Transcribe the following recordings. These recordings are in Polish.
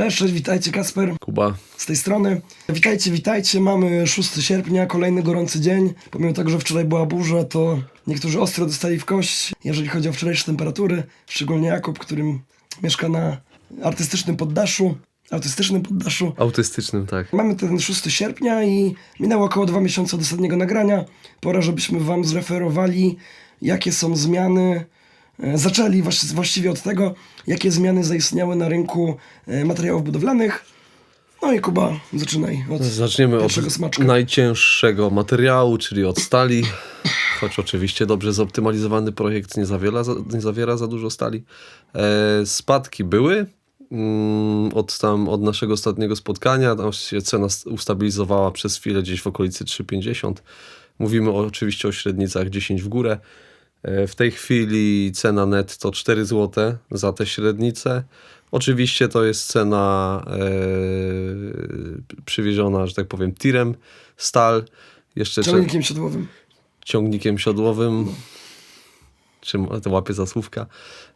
Cześć, cześć, witajcie Kasper Kuba. z tej strony. Witajcie, witajcie, mamy 6 sierpnia, kolejny gorący dzień. Pomimo tego, że wczoraj była burza, to niektórzy ostro dostali w kość, jeżeli chodzi o wczorajsze temperatury. Szczególnie Jakub, którym mieszka na artystycznym poddaszu. Artystycznym poddaszu. Autystycznym, tak. Mamy ten 6 sierpnia i minęło około dwa miesiące od ostatniego nagrania. Pora, żebyśmy wam zreferowali, jakie są zmiany. E, Zaczęli właści- właściwie od tego, jakie zmiany zaistniały na rynku e, materiałów budowlanych. No i Kuba, zaczynaj od Zaczniemy od smaczka. najcięższego materiału, czyli od stali. Choć oczywiście dobrze zoptymalizowany projekt nie zawiera za, nie zawiera za dużo stali. E, spadki były. Mm, Od, tam, od naszego ostatniego spotkania tam się cena ustabilizowała przez chwilę gdzieś w okolicy 3,50. Mówimy oczywiście o średnicach 10 w górę. E, W tej chwili cena net to 4 zł za tę średnicę. Oczywiście to jest cena e, przywieziona, że tak powiem, tirem, stal, jeszcze cze- Ciągnikiem siodłowym. ciągnikiem siodłowym, czym to łapie za słówka.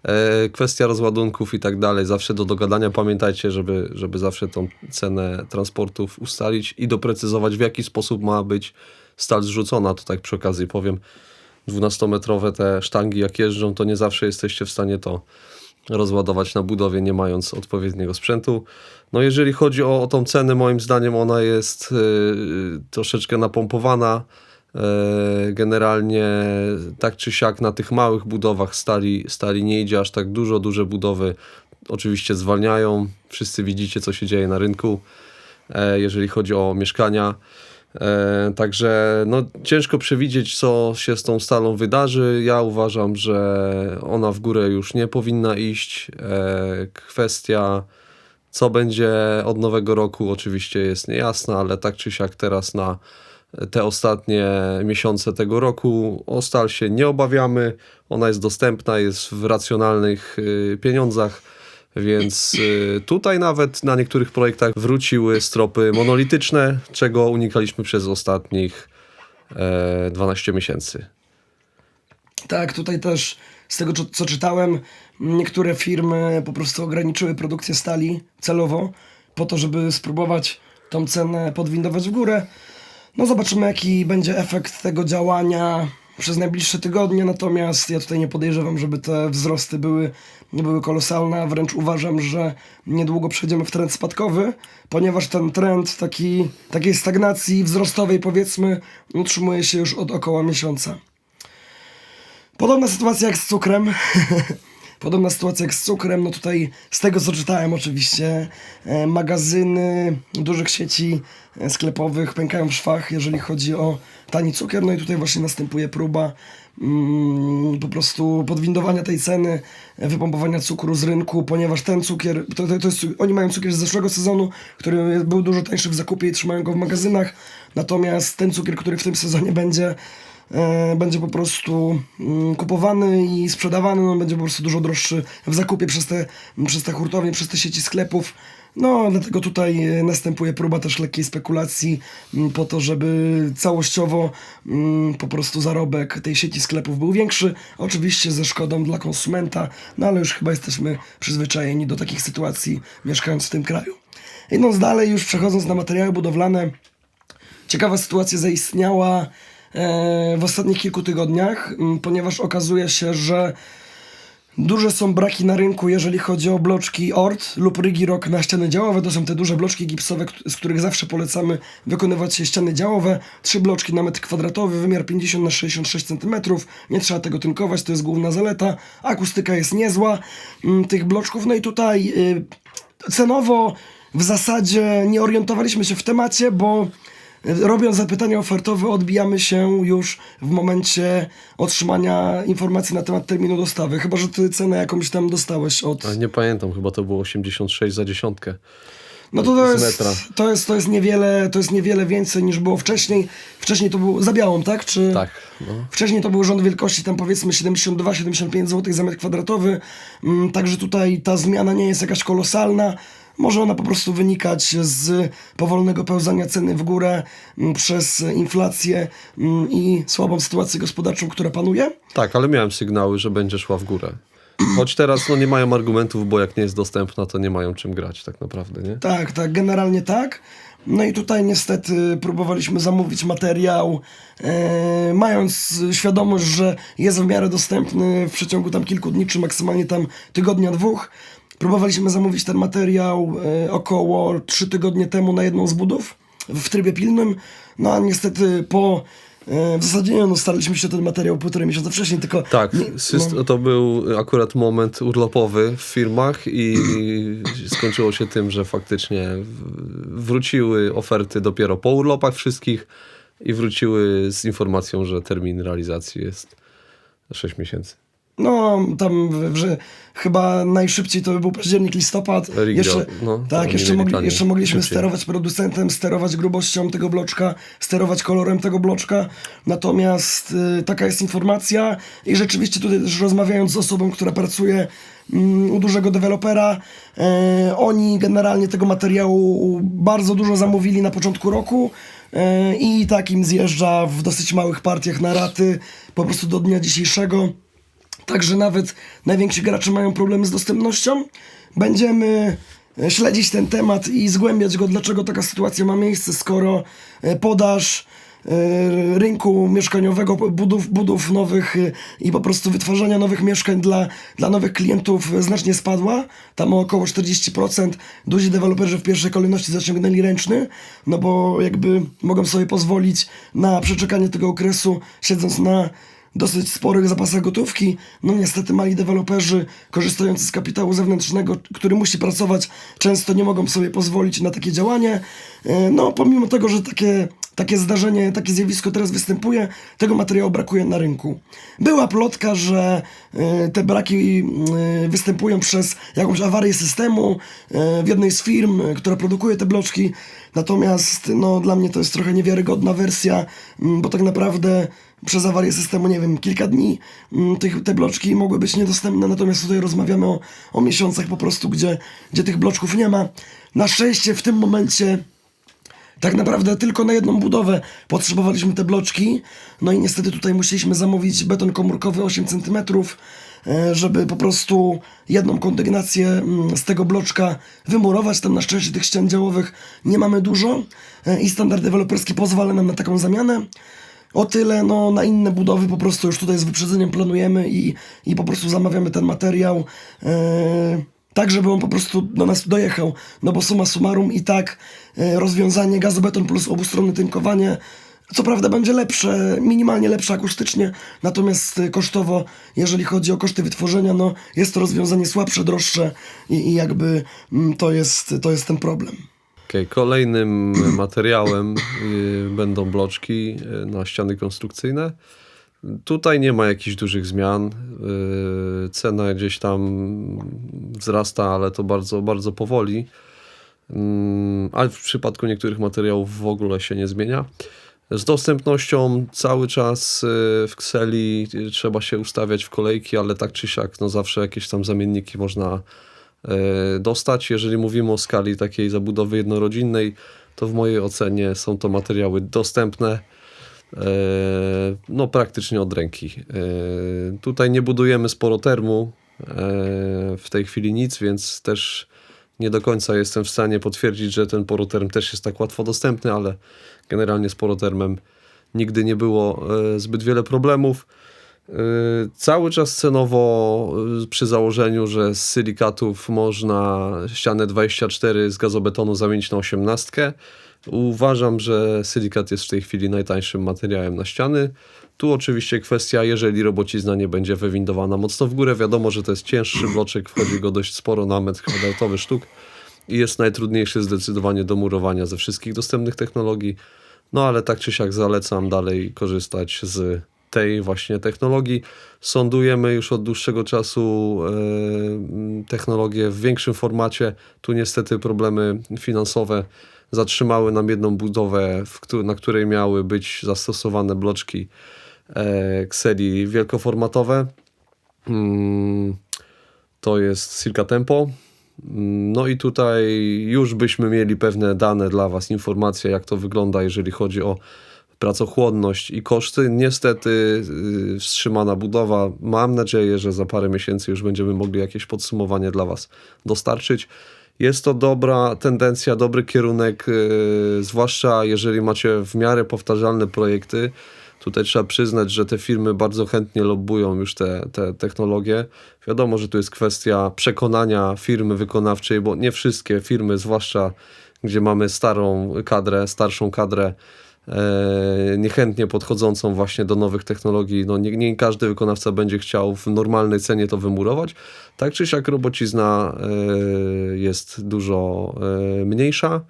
E, kwestia rozładunków i tak dalej, zawsze do dogadania. Pamiętajcie, żeby, żeby zawsze tą cenę transportów ustalić i doprecyzować, w jaki sposób ma być stal zrzucona. To tak przy okazji powiem, 12-metrowe te sztangi jak jeżdżą, to nie zawsze jesteście w stanie to rozładować na budowie, nie mając odpowiedniego sprzętu. No jeżeli chodzi o, o tą cenę, moim zdaniem ona jest yy, troszeczkę napompowana. Yy, generalnie tak czy siak na tych małych budowach stali, stali nie idzie aż tak dużo. Duże budowy oczywiście zwalniają. Wszyscy widzicie, co się dzieje na rynku, e, jeżeli chodzi o mieszkania. E, także no, ciężko przewidzieć, co się z tą stalą wydarzy. Ja uważam, że ona w górę już nie powinna iść. E, kwestia, co będzie od nowego roku, oczywiście jest niejasna, ale tak czy siak teraz na te ostatnie miesiące tego roku o stal się nie obawiamy. Ona jest dostępna, jest w racjonalnych y, pieniądzach. Więc y, tutaj nawet na niektórych projektach wróciły stropy monolityczne, czego unikaliśmy przez ostatnich e, 12 miesięcy. Tak, tutaj też z tego, co czytałem, niektóre firmy po prostu ograniczyły produkcję stali celowo, po to, żeby spróbować tą cenę podwindować w górę. No zobaczymy, jaki będzie efekt tego działania przez najbliższe tygodnie, natomiast ja tutaj nie podejrzewam, żeby te wzrosty były, nie były kolosalne, a wręcz uważam, że niedługo przejdziemy w trend spadkowy, ponieważ ten trend taki, takiej stagnacji wzrostowej powiedzmy utrzymuje się już od około miesiąca. Podobna sytuacja jak z cukrem. Podobna sytuacja jak z cukrem. No tutaj z tego co czytałem oczywiście e, magazyny dużych sieci e, sklepowych pękają w szwach, jeżeli chodzi o tani cukier. No i tutaj właśnie następuje próba mm, po prostu podwindowania tej ceny, e, wypompowania cukru z rynku, ponieważ ten cukier, to, to, to jest, oni mają cukier z zeszłego sezonu, który był dużo tańszy w zakupie i trzymają go w magazynach. Natomiast ten cukier, który w tym sezonie będzie będzie po prostu mm, kupowany i sprzedawany, no, będzie po prostu dużo droższy w zakupie przez te, przez te hurtownie, przez te sieci sklepów. No, dlatego tutaj e, następuje próba też lekkiej spekulacji mm, po to, żeby całościowo mm, po prostu zarobek tej sieci sklepów był większy. Oczywiście ze szkodą dla konsumenta, no ale już chyba jesteśmy przyzwyczajeni do takich sytuacji mieszkając w tym kraju. Idąc dalej, już przechodząc na materiały budowlane, Ciekawa sytuacja zaistniała e, w ostatnich kilku tygodniach, ponieważ okazuje się, że duże są braki na rynku, jeżeli chodzi o bloczki ORT lub Rigirok na ściany działowe. To są te duże bloczki gipsowe, z których zawsze polecamy wykonywać się ściany działowe. Trzy bloczki na metr kwadratowy, wymiar 50 na 66 cm. Nie trzeba tego tynkować, to jest główna zaleta. Akustyka jest niezła tych bloczków. No i tutaj y, cenowo w zasadzie nie orientowaliśmy się w temacie, bo robiąc zapytania ofertowe odbijamy się już w momencie otrzymania informacji na temat terminu dostawy. Chyba, że ty cenę jakąś tam dostałeś od... Ale nie pamiętam, chyba to było 86 za dziesiątkę. No to to jest, to jest, to jest niewiele, to jest niewiele więcej niż było wcześniej. Wcześniej to był za białą, tak? Czy... Tak, no. Wcześniej to był rząd wielkości tam powiedzmy 72-75 zł za metr kwadratowy, mm, także tutaj ta zmiana nie jest jakaś kolosalna. Może ona po prostu wynikać z powolnego pełzania ceny w górę mm, przez inflację mm, i słabą sytuację gospodarczą, która panuje. Tak, ale miałem sygnały, że będzie szła w górę. Choć teraz no, nie mają argumentów, bo jak nie jest dostępna, to nie mają czym grać tak naprawdę, nie? Tak, tak, generalnie tak. No i tutaj niestety próbowaliśmy zamówić materiał, e, mając świadomość, że jest w miarę dostępny w przeciągu tam kilku dni, czy maksymalnie tam tygodnia, dwóch. Próbowaliśmy zamówić ten materiał e, około trzy tygodnie temu na jedną z budów w trybie pilnym. No a niestety po e, w zasadzie nie, no, staraliśmy się ten materiał półtorej miesiąca wcześniej, tylko Tak, nie, no, to był akurat moment urlopowy w firmach i skończyło się tym, że faktycznie wróciły oferty dopiero po urlopach wszystkich i wróciły z informacją, że termin realizacji jest 6 miesięcy. No, tam, że chyba najszybciej to by był październik, listopad. Rigro, Jeszcze, no, tak, jeszcze, mogli, jeszcze mogliśmy szybciej. sterować producentem, sterować grubością tego bloczka, sterować kolorem tego bloczka. Natomiast y, taka jest informacja i rzeczywiście tutaj też rozmawiając z osobą, która pracuje mm, u dużego dewelopera, e, oni generalnie tego materiału bardzo dużo zamówili na początku roku. e, I tak im zjeżdża w dosyć małych partiach na raty po prostu do dnia dzisiejszego. Także nawet najwięksi gracze mają problemy z dostępnością. Będziemy e, śledzić ten temat i zgłębiać go, dlaczego taka sytuacja ma miejsce, skoro e, podaż e, rynku mieszkaniowego, budów, budów nowych i po prostu wytwarzania nowych mieszkań dla, dla nowych klientów znacznie spadła. Tam o około 40%. Duzi deweloperzy w pierwszej kolejności zaciągnęli ręczny, no bo jakby mogą sobie pozwolić na przeczekanie tego okresu, siedząc na dosyć sporych zapasach gotówki. No niestety mali deweloperzy korzystający z kapitału zewnętrznego, który musi pracować, często nie mogą sobie pozwolić na takie działanie. E, No pomimo tego, że takie, takie zdarzenie, takie zjawisko teraz występuje, tego materiału brakuje na rynku. Była plotka, że e, te braki e, występują przez jakąś awarię systemu w jednej z firm, która produkuje te bloczki. Natomiast no, dla mnie to jest trochę niewiarygodna wersja, bo tak naprawdę przez awarię systemu, nie wiem, kilka dni mm, tych, te bloczki mogły być niedostępne, natomiast tutaj rozmawiamy o, o miesiącach po prostu, gdzie, gdzie tych bloczków nie ma. Na szczęście w tym momencie tak naprawdę tylko na jedną budowę potrzebowaliśmy te bloczki, no i niestety tutaj musieliśmy zamówić beton komórkowy 8 cm, e, żeby po prostu jedną kondygnację mm, z tego bloczka wymurować. Tam na szczęście tych ścian działowych nie mamy dużo e, i standard deweloperski pozwala nam na taką zamianę. O tyle, no na inne budowy po prostu już tutaj z wyprzedzeniem planujemy i, i po prostu zamawiamy ten materiał. e, tak, żeby on po prostu do nas dojechał. No bo summa summarum i tak e, rozwiązanie gazobeton plus obustronne tynkowanie co prawda będzie lepsze, minimalnie lepsze akustycznie, natomiast e, kosztowo, jeżeli chodzi o koszty wytworzenia, no jest to rozwiązanie słabsze, droższe i, i jakby mm, to jest, to jest ten problem. Okej, Kolejnym materiałem y, będą bloczki y, na ściany konstrukcyjne. Tutaj nie ma jakichś dużych zmian. Y, Cena gdzieś tam wzrasta, ale to bardzo, bardzo powoli. Mm, Ale w przypadku niektórych materiałów w ogóle się nie zmienia. Z dostępnością cały czas w Kseli trzeba się ustawiać w kolejki, ale tak czy siak no zawsze jakieś tam zamienniki można dostać. Jeżeli mówimy o skali takiej zabudowy jednorodzinnej, to w mojej ocenie są to materiały dostępne e, no praktycznie od ręki. E, Tutaj nie budujemy sporo termu, e, w tej chwili nic, więc też nie do końca jestem w stanie potwierdzić, że ten poroterm też jest tak łatwo dostępny, ale generalnie z porotermem nigdy nie było e, zbyt wiele problemów. E, Cały czas cenowo e, przy założeniu, że z silikatów można ścianę 24 z gazobetonu zamienić na 18. Uważam, że silikat jest w tej chwili najtańszym materiałem na ściany. Tu oczywiście kwestia, jeżeli robocizna nie będzie wywindowana mocno w górę, wiadomo, że to jest cięższy bloczek, wchodzi go dość sporo na metr kwadratowy sztuk i jest najtrudniejszy zdecydowanie do murowania ze wszystkich dostępnych technologii. No ale tak czy siak zalecam dalej korzystać z tej właśnie technologii. Sądujemy już od dłuższego czasu e, technologię w większym formacie. Tu niestety problemy finansowe zatrzymały nam jedną budowę, na której miały być zastosowane bloczki e, Xeli wielkoformatowe. Mm, to jest Silka Tempo. Mm, No i tutaj już byśmy mieli pewne dane dla Was, informacje jak to wygląda, jeżeli chodzi o pracochłonność i koszty. Niestety yy, wstrzymana budowa. Mam nadzieję, że za parę miesięcy już będziemy mogli jakieś podsumowanie dla Was dostarczyć. Jest to dobra tendencja, dobry kierunek, yy, zwłaszcza jeżeli macie w miarę powtarzalne projekty. Tutaj trzeba przyznać, że te firmy bardzo chętnie lobbują już te, te technologie. Wiadomo, że tu jest kwestia przekonania firmy wykonawczej, bo nie wszystkie firmy, zwłaszcza gdzie mamy starą kadrę, starszą kadrę, niechętnie podchodzącą właśnie do nowych technologii. No nie, nie każdy wykonawca będzie chciał w normalnej cenie to wymurować. Tak czy siak robocizna e, jest dużo e, mniejsza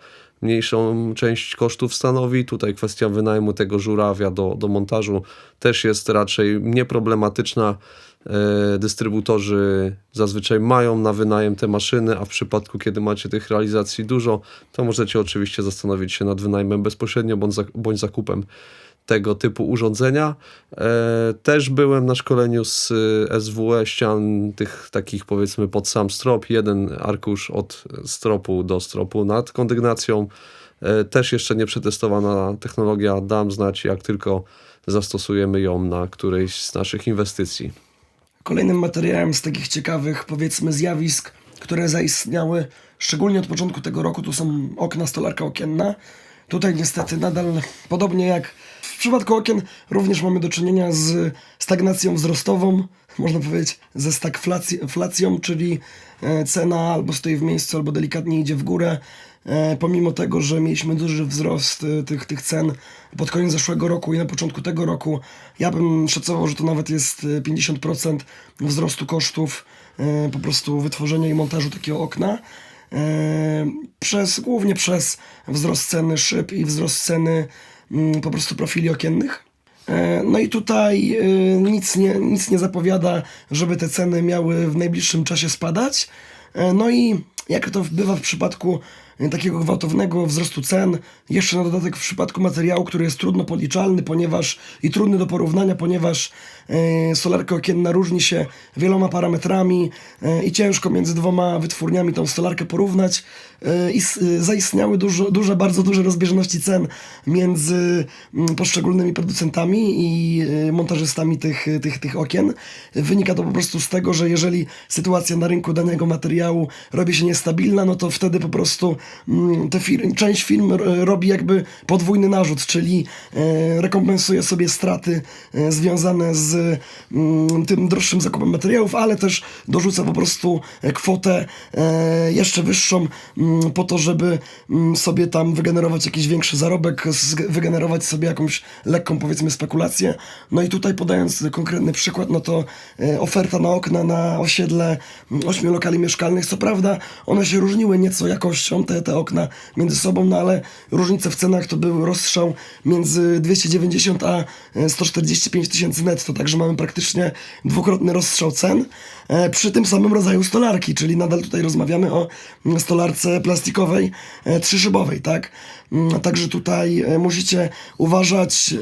mniejszą część kosztów stanowi. Tutaj kwestia wynajmu tego żurawia do, do montażu też jest raczej nieproblematyczna. E, dystrybutorzy zazwyczaj mają na wynajem te maszyny, a w przypadku, kiedy macie tych realizacji dużo, to możecie oczywiście zastanowić się nad wynajmem bezpośrednio bądź, zak- bądź zakupem tego typu urządzenia. E, też byłem na szkoleniu z e, SWE ścian tych takich powiedzmy pod sam strop, jeden arkusz od stropu do stropu nad kondygnacją. E, też jeszcze nie przetestowana technologia, dam znać jak tylko zastosujemy ją na którejś z naszych inwestycji. Kolejnym materiałem z takich ciekawych, powiedzmy, zjawisk, które zaistniały szczególnie od początku tego roku, to są okna, stolarka okienna. Tutaj niestety nadal, podobnie jak w przypadku okien, również mamy do czynienia z stagnacją wzrostową, można powiedzieć ze stagflacją, czyli e, cena albo stoi w miejscu, albo delikatnie idzie w górę. E, Pomimo tego, że mieliśmy duży wzrost e, tych, tych cen pod koniec zeszłego roku i na początku tego roku, ja bym szacował, że to nawet jest e, 50% wzrostu kosztów e, po prostu wytworzenia i montażu takiego okna. E, Przez, głównie przez wzrost ceny szyb i wzrost ceny mm, po prostu profili okiennych. E, No i tutaj e, nic nie, nic nie zapowiada, żeby te ceny miały w najbliższym czasie spadać. E, No i jak to bywa w przypadku e, takiego gwałtownego wzrostu cen, jeszcze na dodatek w przypadku materiału, który jest trudno podliczalny, ponieważ i trudny do porównania, ponieważ e, solarka okienna różni się wieloma parametrami e, i ciężko między dwoma wytwórniami tą solarkę porównać zaistniały dużo, duże, bardzo duże rozbieżności cen między mm, poszczególnymi producentami i e, montażystami tych, tych, tych okien. Wynika to po prostu z tego, że jeżeli sytuacja na rynku danego materiału robi się niestabilna, no to wtedy po prostu mm, te fir- część firm robi jakby podwójny narzut, czyli e, rekompensuje sobie straty e, związane z mm, tym droższym zakupem materiałów, ale też dorzuca po prostu e, kwotę jeszcze wyższą po to, żeby mm, sobie tam wygenerować jakiś większy zarobek, wygenerować sobie jakąś lekką powiedzmy spekulację. No i tutaj podając konkretny przykład, no to e, oferta na okna na osiedle mm, ośmiu lokali mieszkalnych, co prawda one się różniły nieco jakością, te, te okna między sobą, no ale różnice w cenach to był rozstrzał między 290 a e, 145 tysięcy netto, także mamy praktycznie dwukrotny rozstrzał cen. E, przy tym samym rodzaju stolarki, czyli nadal tutaj rozmawiamy o mm, stolarce plastikowej e, trzyszybowej, tak? Mm, Także tutaj e, musicie uważać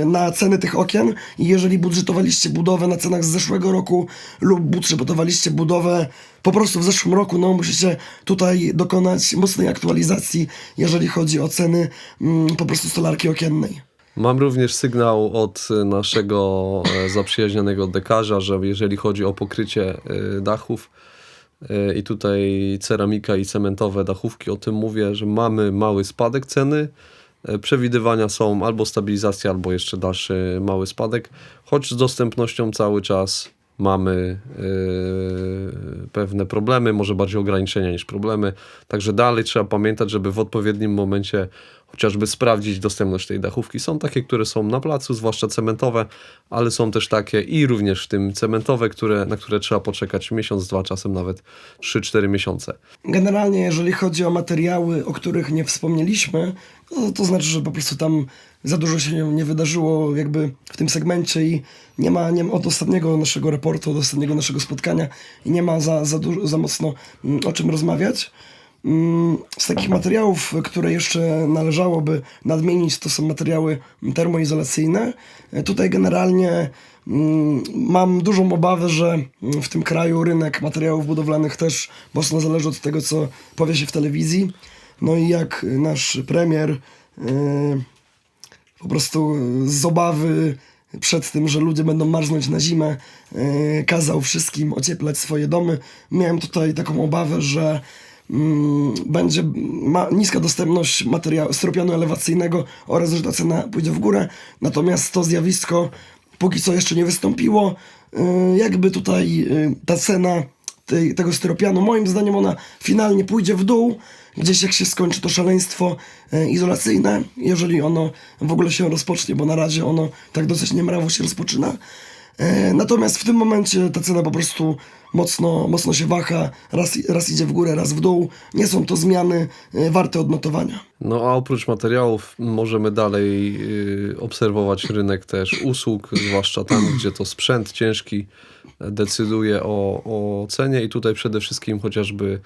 e, na ceny tych okien i jeżeli budżetowaliście budowę na cenach z zeszłego roku lub budżetowaliście budowę po prostu w zeszłym roku, no musicie tutaj dokonać mocnej aktualizacji, jeżeli chodzi o ceny mm, po prostu stolarki okiennej. Mam również sygnał od naszego zaprzyjaźnionego dekarza, że jeżeli chodzi o pokrycie dachów i tutaj ceramika i cementowe dachówki, o tym mówię, że mamy mały spadek ceny. E, Przewidywania są albo stabilizacja, albo jeszcze dalszy mały spadek, choć z dostępnością cały czas mamy e, pewne problemy, może bardziej ograniczenia niż problemy. Także dalej trzeba pamiętać, żeby w odpowiednim momencie chociażby sprawdzić dostępność tej dachówki. Są takie, które są na placu, zwłaszcza cementowe, ale są też takie i również w tym cementowe, które, na które trzeba poczekać miesiąc, dwa, czasem nawet 3-4 miesiące. Generalnie, jeżeli chodzi o materiały, o których nie wspomnieliśmy, to, to znaczy, że po prostu tam za dużo się nie, nie wydarzyło jakby w tym segmencie i nie ma, nie ma od ostatniego naszego raportu, od ostatniego naszego spotkania i nie ma za, za, dużo, za mocno mm, o czym rozmawiać. Mm, Z takich materiałów, które jeszcze należałoby nadmienić, to są materiały termoizolacyjne. Tutaj generalnie mm, mam dużą obawę, że w tym kraju rynek materiałów budowlanych też mocno zależy od tego, co powie się w telewizji. No i jak nasz premier e, po prostu z obawy przed tym, że ludzie będą marznąć na zimę, e, kazał wszystkim ocieplać swoje domy. Miałem tutaj taką obawę, że będzie ma, niska dostępność materiału stropianu elewacyjnego oraz że ta cena pójdzie w górę. Natomiast to zjawisko póki co jeszcze nie wystąpiło. E, Jakby tutaj e, ta cena tej, tego styropianu, moim zdaniem ona finalnie pójdzie w dół, gdzieś jak się skończy to szaleństwo e, izolacyjne, jeżeli ono w ogóle się rozpocznie, bo na razie ono tak dosyć niemrawo się rozpoczyna. Natomiast w tym momencie ta cena po prostu mocno, mocno się waha, raz, raz idzie w górę, raz w dół. Nie są to zmiany e, warte odnotowania. No a oprócz materiałów możemy dalej y, obserwować rynek też usług, zwłaszcza tam, gdzie to sprzęt ciężki decyduje o, o cenie i tutaj przede wszystkim chociażby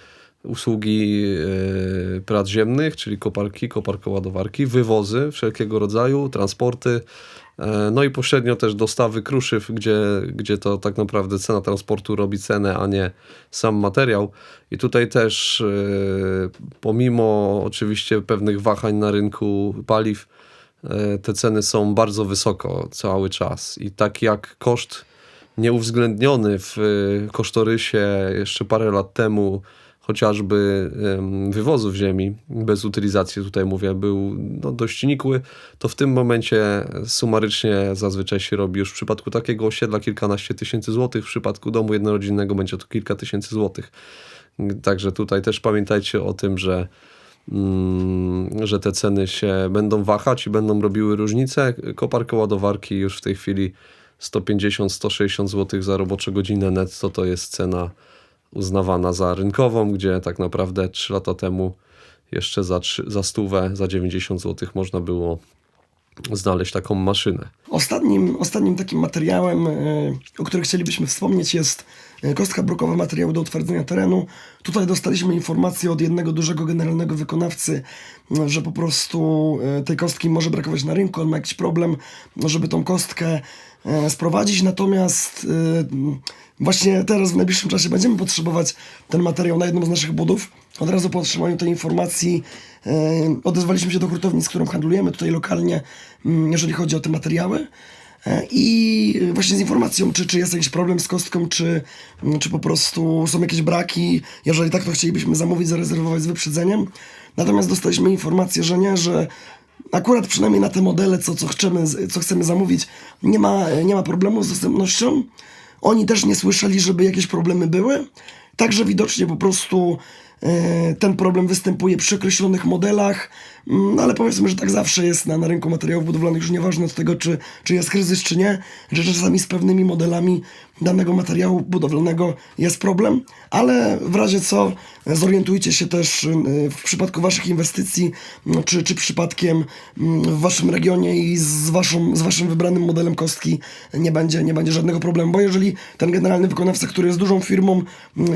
usługi y, prac ziemnych, czyli koparki, koparkoładowarki, wywozy wszelkiego rodzaju, transporty, e, no i pośrednio też dostawy kruszyw, gdzie, gdzie to tak naprawdę cena transportu robi cenę, a nie sam materiał. I tutaj też e, pomimo oczywiście pewnych wahań na rynku paliw, e, te ceny są bardzo wysoko cały czas. I tak jak koszt nieuwzględniony w e, kosztorysie jeszcze parę lat temu, chociażby wywozów ziemi, bez utylizacji tutaj mówię, był no, dość nikły, to w tym momencie sumarycznie zazwyczaj się robi już w przypadku takiego osiedla kilkanaście tysięcy złotych, w przypadku domu jednorodzinnego będzie to kilka tysięcy złotych. Także tutaj też pamiętajcie o tym, że mm, że te ceny się będą wahać i będą robiły różnicę. Koparka ładowarki już w tej chwili 150-160 zł za roboczą godzinę netto to jest cena uznawana za rynkową, gdzie tak naprawdę 3 lata temu jeszcze za, trzy- za stówę, za 90 zł można było znaleźć taką maszynę. Ostatnim, ostatnim takim materiałem, e, o którym chcielibyśmy wspomnieć, jest kostka brukowa materiału do utwardzenia terenu. Tutaj dostaliśmy informację od jednego dużego generalnego wykonawcy, że po prostu e, tej kostki może brakować na rynku, on ma jakiś problem, żeby tą kostkę e, sprowadzić. Natomiast e, właśnie teraz w najbliższym czasie będziemy potrzebować ten materiał na jedną z naszych budów. Od razu po otrzymaniu tej informacji e, odezwaliśmy się do hurtowni, z którą handlujemy tutaj lokalnie, jeżeli chodzi o te materiały. E, I właśnie z informacją, czy, czy jest jakiś problem z kostką, czy, czy po prostu są jakieś braki. Jeżeli tak, to chcielibyśmy zamówić, zarezerwować z wyprzedzeniem. Natomiast dostaliśmy informację, że nie, że akurat przynajmniej na te modele, co, co, chcemy, co chcemy zamówić, nie ma, nie ma problemu z dostępnością. Oni też nie słyszeli, żeby jakieś problemy były. Także widocznie po prostu ten problem występuje przy określonych modelach, Mm, ale powiedzmy, że tak zawsze jest na, na rynku materiałów budowlanych, już nieważne od tego, czy, czy jest kryzys, czy nie, że czasami z pewnymi modelami danego materiału budowlanego jest problem, ale w razie co e, zorientujcie się też e, w przypadku waszych inwestycji, czy, czy przypadkiem w waszym regionie i z, waszą, z waszym wybranym modelem kostki nie będzie, nie będzie żadnego problemu, bo jeżeli ten generalny wykonawca, który jest dużą firmą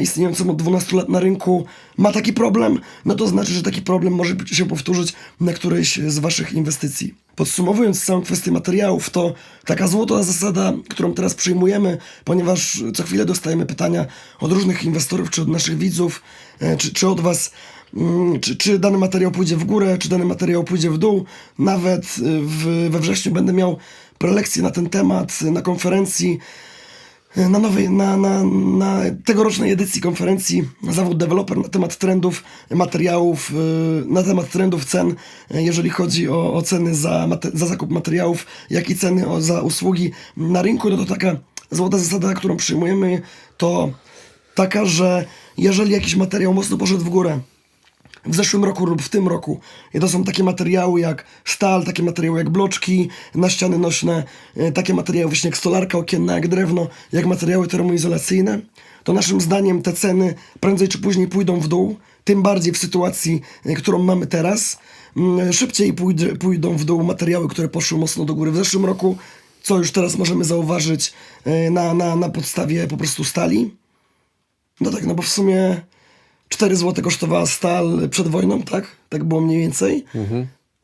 istniejącą od 12 lat na rynku, ma taki problem, no to znaczy, że taki problem może się powtórzyć na którejś z waszych inwestycji. Podsumowując całą kwestię materiałów, to taka złota zasada, którą teraz przyjmujemy, ponieważ co chwilę dostajemy pytania od różnych inwestorów, czy od naszych widzów, e, czy, czy od was, mm, czy, czy dany materiał pójdzie w górę, czy dany materiał pójdzie w dół. Nawet e, w, we wrześniu będę miał prelekcję na ten temat na konferencji na nowej, na, na, na tegorocznej edycji konferencji Zawód Developer na temat trendów materiałów, yy, na temat trendów cen, yy, jeżeli chodzi o, o ceny za, za zakup materiałów, jak i ceny o, za usługi. Na rynku, no to taka złota zasada, którą przyjmujemy, to taka, że jeżeli jakiś materiał mocno poszedł w górę, w zeszłym roku lub w tym roku. I to są takie materiały jak stal, takie materiały jak bloczki na ściany nośne, e, takie materiały właśnie jak stolarka okienna, jak drewno, jak materiały termoizolacyjne. To naszym zdaniem te ceny prędzej czy później pójdą w dół, tym bardziej w sytuacji, e, którą mamy teraz. Mm, Szybciej pójdzie, pójdą w dół materiały, które poszły mocno do góry w zeszłym roku, co już teraz możemy zauważyć e, na, na, na podstawie po prostu stali. No tak, no bo w sumie 4 zł kosztowała stal przed wojną, tak? Tak było mniej więcej.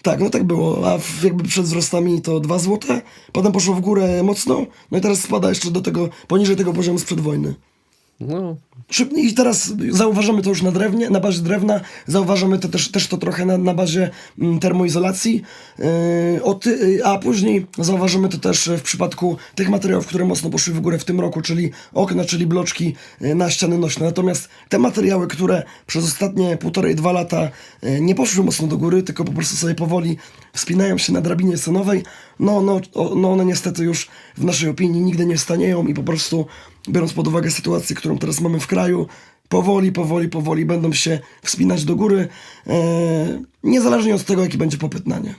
Tak, no tak było. A w, jakby przed wzrostami to 2 zł, potem poszło w górę mocno, no i teraz spada jeszcze do tego, poniżej tego poziomu sprzed wojny. No, I teraz zauważamy to już na drewnie, na bazie drewna, zauważamy to też, też to trochę na, na bazie mm, termoizolacji, yy, yy, a później zauważymy to też w przypadku tych materiałów, które mocno poszły w górę w tym roku, czyli okna, czyli bloczki yy, na ściany nośne. Natomiast te materiały, które przez ostatnie półtorej, dwa lata nie poszły mocno do góry, tylko po prostu sobie powoli wspinają się na drabinie cenowej, no, no, no one niestety już w naszej opinii nigdy nie stanieją i po prostu biorąc pod uwagę sytuację, którą teraz mamy w kraju, powoli, powoli, powoli będą się wspinać do góry, e, niezależnie od tego, jaki będzie popyt na nie.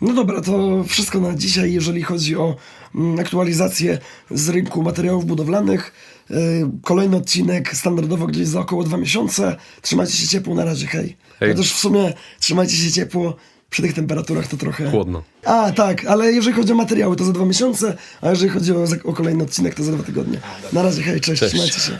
No dobra, to wszystko na dzisiaj, jeżeli chodzi o mm, aktualizację z rynku materiałów budowlanych. E, kolejny odcinek standardowo gdzieś za około dwa miesiące. Trzymajcie się ciepło, na razie, hej. Hej. Chociaż w sumie trzymajcie się ciepło, przy tych temperaturach to trochę... Chłodno. A, tak, ale jeżeli chodzi o materiały, to za dwa miesiące, a jeżeli chodzi o, o kolejny odcinek, to za dwa tygodnie. Na razie, hej, cześć, Cześć. trzymajcie się.